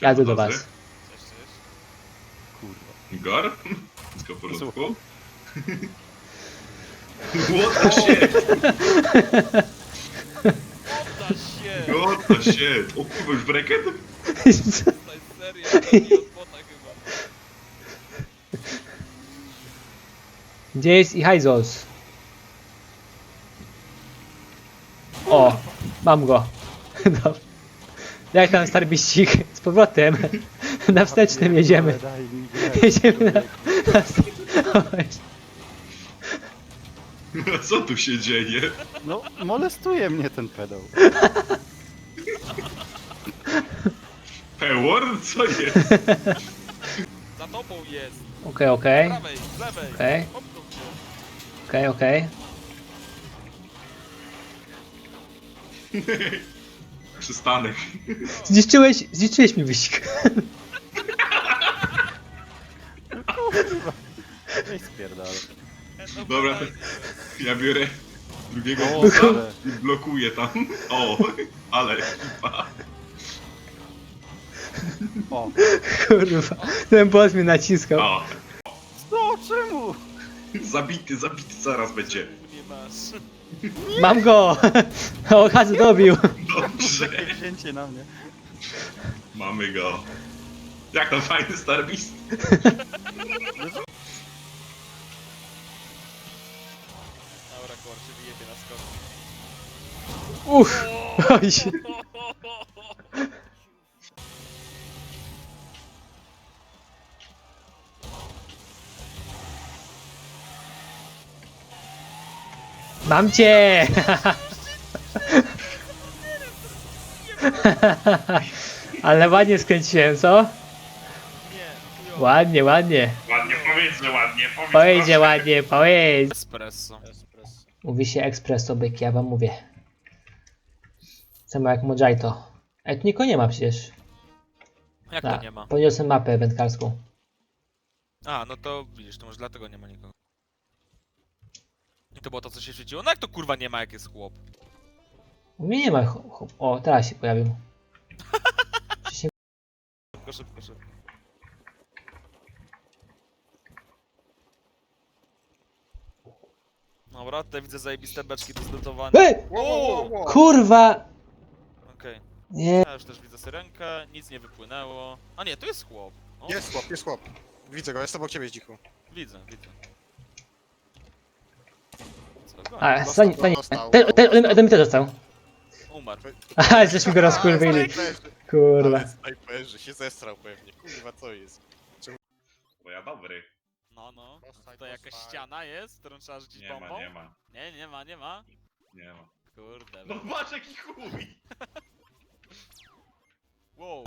Jadę do was. Kurwa. Igor? Wszystko w porządku? What the shit? Się! What the shit? O kurwa, już breket? To jest serio, to nie od bota chyba. Gdzie jest Ihaizos? O, mam go. Dobra. Jak tam stary biścik? Z powrotem. Na wstecznym jedziemy. Daj mi grać. Jedziemy na... na... Oj, Co tu się dzieje? No, molestuje mnie ten pedał. Pewor? Co jest? Za tobą jest! Okej, Z okej. prawej, z lewej! Okej. Popchnął cię. Okej, okej. Przystanek. Zniszczyłeś, zniszczyłeś mi wyścig. Spierdalaj. No, Dobra, to ja biorę drugiego O, busa ale- i blokuję tam. O, ale ekipa. O. Kurwa, ten boss mnie naciskał. O, No, czemu? zabity, zabity zaraz będzie. Nie masz. Mam go! O, Hazu dobił. Dobrze, Takie wzięcie na mnie. mamy go. Jak tam fajny Starbist? Dobra, kurczę, wyjebie na skok. Uff. Oj. Mam cię! Ale ładnie skręciłem, co? Nie, chujowo. Ładnie, ładnie. Ładnie powiedz, że ładnie powiedz. Pojedzie ładnie, pojedź. Espresso. Mówi się ekspreso byk, ja wam mówię. Samo jak Mojito. Nikogo nie ma przecież. Jak to nie ma? Podniosłem mapę wędkarską. A, no to widzisz, to może dlatego nie ma nikogo. I to było to, co się świeciło? No jak to kurwa nie ma, jak jest chłop? U mnie nie ma. cho- O, teraz się pojawił. Wcześniej- Szybko, szybko, szybko. Dobra, tutaj widzę zajebiste beczki do zlutowania. Ej! Wow! Kurwa! Okej. Nie. Ja już też widzę syrenkę, nic nie wypłynęło. A nie, to jest chłop. O, Jest chłop, jest chłop. Widzę go, jest obok ciebie, Zdzichu. Widzę, widzę. Co go? A, stani, stani. dostał. Ten, ten, ten, ten mi też dostał. Umarł. Aha, żeśmy go rozkurwili. Kurwa. Ale snajperzy, się zestrał pewnie. Kurwa, co jest? Bo ja dobry. No, no. To jakaś dostaj. ściana jest, którą trzeba rzucić Nie bombą? ma, nie ma. Nie, nie ma, nie ma. Nie ma. Kurde. No patrz jaki chuj! Wow.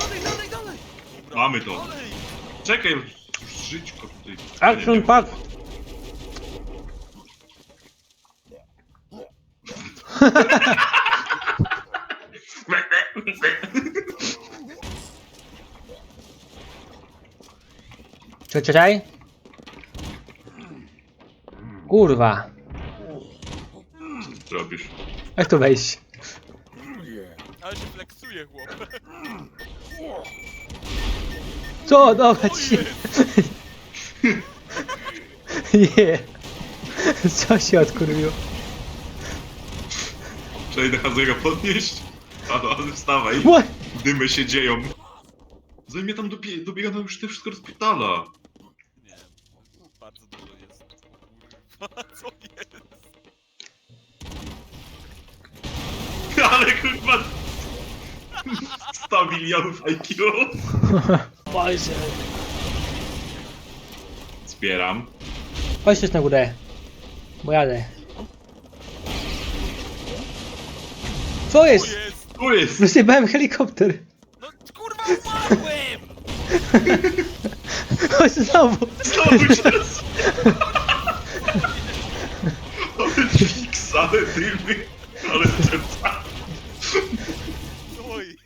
Dalej, dalej, dalej! Dobra. Mamy to. Dalej! Czekaj, już żyćko tutaj. Action pack! Czekaj, czekaj. Kurwa. Co robisz? Jak tu wejść? Ale się flexuje chłop. Co? Dobra ci. Nie. Co się odkurwiło? Trzeba idę Hazego podnieść? Halo, ale wstawaj. What? Dymy się dzieją. Zanim mnie tam dobie, dobiega na już te wszystko rozpytala. Nie, bardzo dużo jest. Kurwa, co jest? Ale kurwa... 100 milionów IQ. Boże. Zbieram. Chodź też na górę. Bo jadę. Co jest? jest? Tu jest! Wysypałem helikopter. No kurwa umarłem! Chodź znowu. Znowu się roz... Ale fiks, ale dymy. Ale. Oj.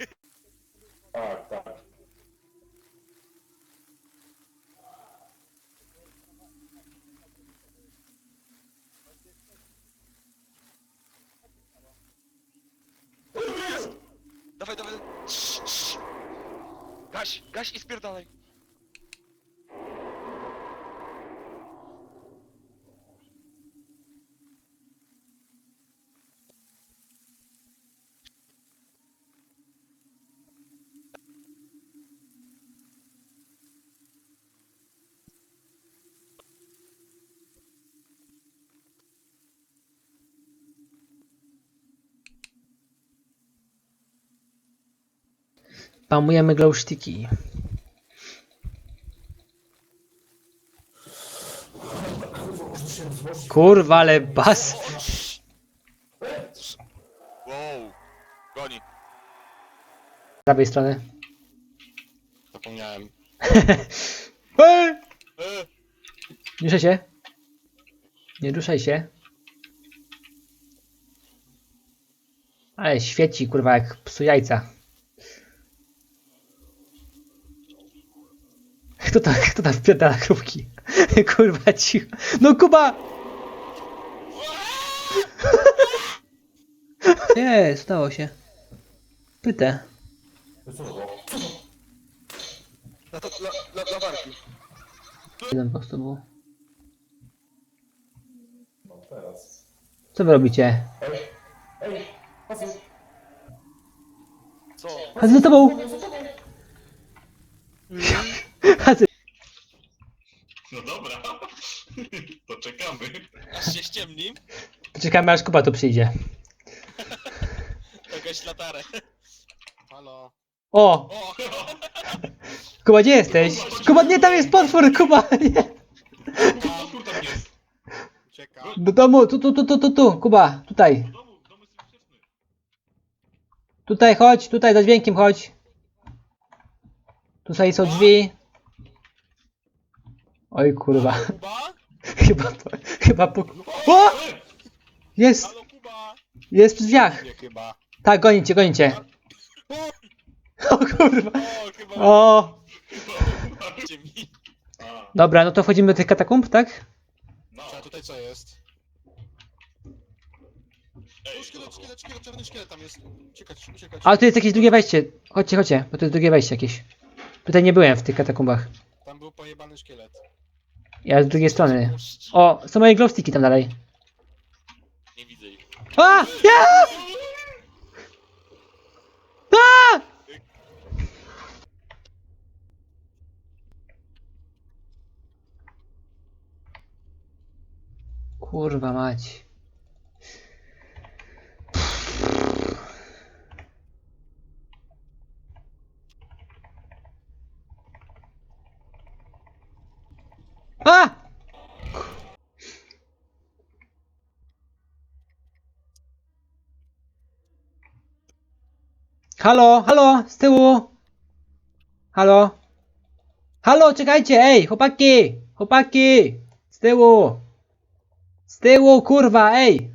Dawaj, dawaj. Gaś, i spierdalaj. Pamujemy glowsticki. Kurwa, ale bas. Wow. Goni. Z prawej strony. Zapomniałem. E, Nie ruszaj się. Nie ruszaj się. Ale świeci, kurwa, jak psu jajca. Kto tam, kto tam wpierdala krówki? Kurwa, cicho. No Kuba! Nie, stało się. Pytę. na, to, na, na, na. Jeden po prostu był. Co wy robicie? Co? Hazy za tobą! Hazy! No dobra. To czekamy. Aż się ściemni, Poczekamy aż Kuba tu przyjdzie. to gaś latarę. Halo. O! O! Kuba, gdzie jesteś? Kuba, nie, tam jest potwór, Kuba, nie! Potwór tam jest. Ucieka. Do domu, tu, tu, tu, tu, tu, tu, Kuba, tutaj. W domu, w domu jest bezpieczny. Tutaj chodź, tutaj za dźwiękiem chodź. Tutaj są drzwi. Oj kurwa, Kuba? chyba, po- chyba po... O! Jest, Halo Kuba! jest przy drzwiach. Nie chyba. Tak, goni cię, goni cię. O kurwa. O, chyba O! macie mi. A, Dobra, no to wchodzimy do tych katakumb, tak? no. A tutaj co jest? Ej, O, szkielet, szkielet, szkielet, czarny szkielet tam jest. Uciekać, uciekać. A tu jest jakieś drugie wejście. Chodźcie, chodźcie, bo to jest drugie wejście jakieś. Tutaj nie byłem w tych katakumbach. Tam był pojebany szkielet. Ja z drugiej strony. O, są moje glowsticki tam dalej. Nie widzę ich. A! Ja! A! Kurwa mać. A! Halo, halo, z tyłu. Halo. Halo, czekajcie, ej, chłopaki, chłopaki, z tyłu. Z tyłu, kurwa, ej.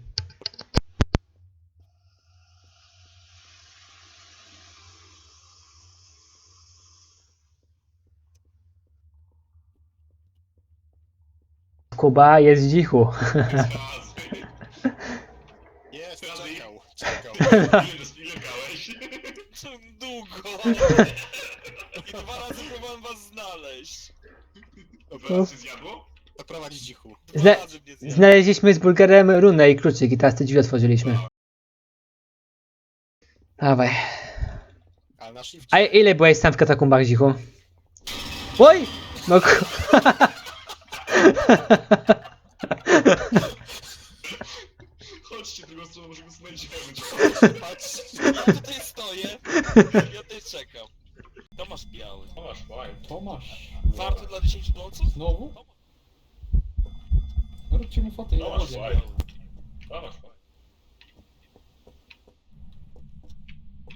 Kuba jest dzichu. Jest. I dwa razy próbowałem was znaleźć. Dwa razy zjadło? Zaprowadź dzichu. Dwa Zna- razy mnie zjadł. Znaleźliśmy z burgerem runę i kluczyk i teraz te drzwi otworzyliśmy. Dawaj. Ale na shifcie. A ile byłeś sam w katakumbach, Zichu? Oj! No ku... Chodźcie drugą stroną, może go znajdziemy. Patrz. Ja tutaj stoję, ja tutaj czekam. Tomasz biały. Tomasz, white. Tomasz. Warto dla 10 dolców? Znowu? No róbcie mu fotę, ja Tomasz, white. Tomasz, white.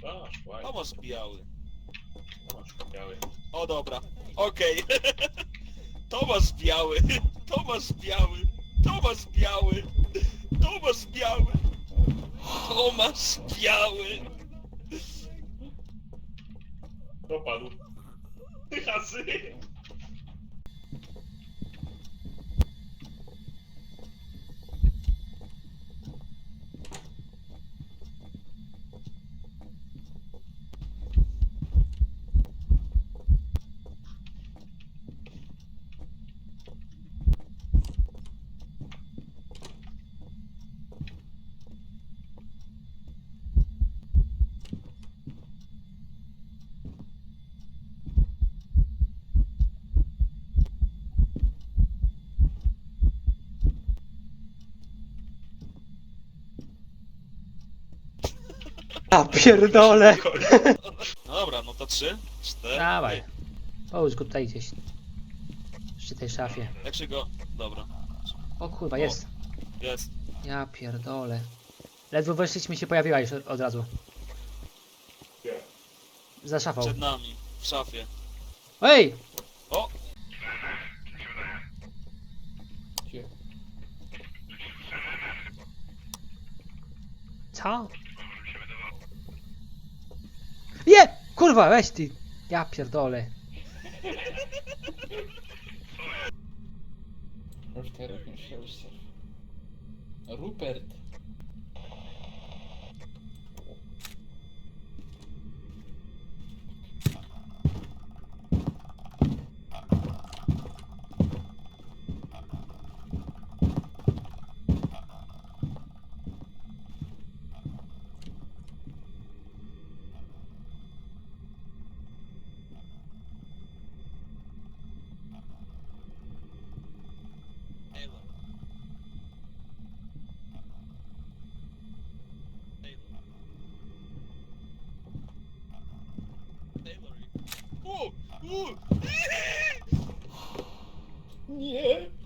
Tomasz, white. Tomasz biały. Tomasz, biały. O dobra, okej. Tomasz biały, Tomasz biały, Tomasz biały, Tomasz biały, Tomasz biały. Dopadł. Hasy. A pierdole! No dobra, no to trzy, cztery. Dawaj. Połóż go tutaj gdzieś. Przy tej szafie. Jak się go... Dobra, O kurwa, jest. jest. Ja pierdolę. Ledwo weszliśmy się pojawiła już od, od razu. Za szafą. Przed nami, w szafie. Ej! O! Co? Kurwa, weź ty! Ja pierdolę. Już. Rupert. Taylor. U! U! Nie!